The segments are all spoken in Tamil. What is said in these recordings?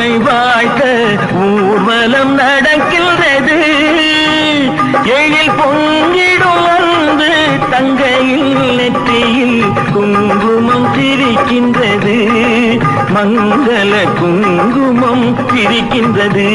இவை வாழ்க்க ஊர்வலம் நடக்கின்றது. எழில் பொங்கிடும் வந்து தங்கையில் நெற்றியில் குங்குமம் திரிக்கின்றது. மங்கள குங்குமம் திரிக்கின்றது.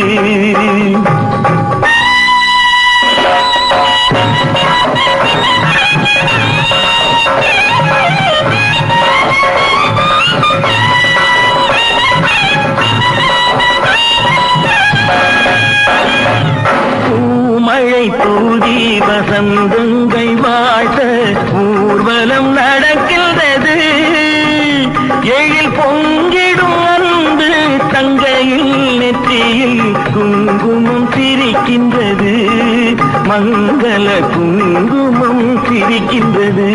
பூமழை தூதி வசந்தங்கை வாழ்த்த ஊர்வலம் நடக்கின்றது. எழில் பொங்கிடும் அன்பு தங்கையில் நெற்றியில் குங்குமம் சிரிக்கின்றது. மங்கள குங்குமம் சிரிக்கின்றது.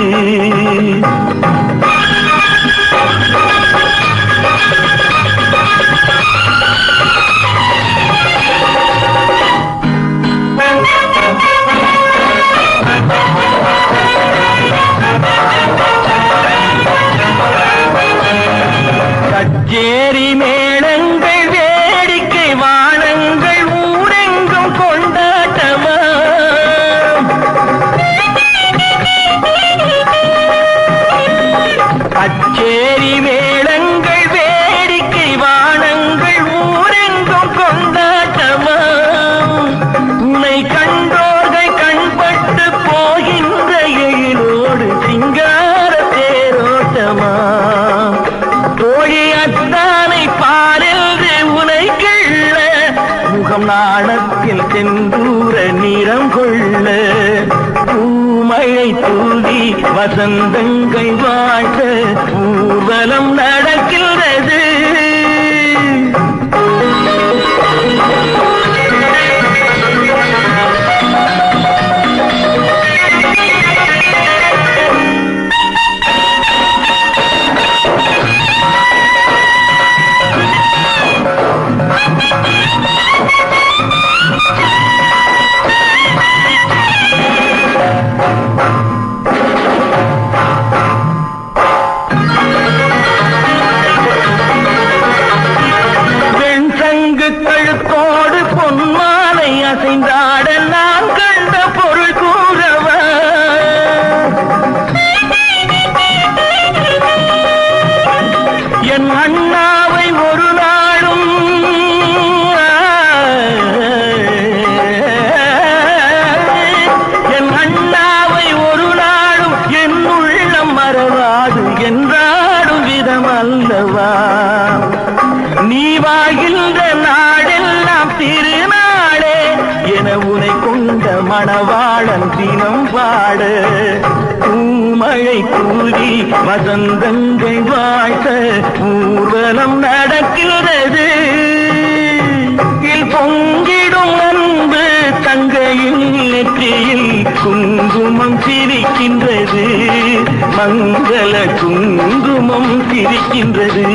நாணத்தில் செந்தூர நிறம் கொள்ள பூமழை தூவி வசந்தங்கள் வாழ்த்த ஊர்வலம் நடக்கின்றது பொன்மாலை நான் கண்ட பொருள் கூறவ. என் அண்ணாவை ஒரு நாளும் என் அண்ணாவை ஒரு நாளும் என் உள்ளம் மறவாது. வாழவாழன் தினம் வாழ பூமழை கூறி வசந்தங்கள் வாழ்த்த ஊர்வலம் நடக்கிறது பொங்கிடும் அன்பு தங்கையின் நெற்றியில் குங்குமம் சிரிக்கின்றது. மங்கள குங்குமம் சிரிக்கின்றது.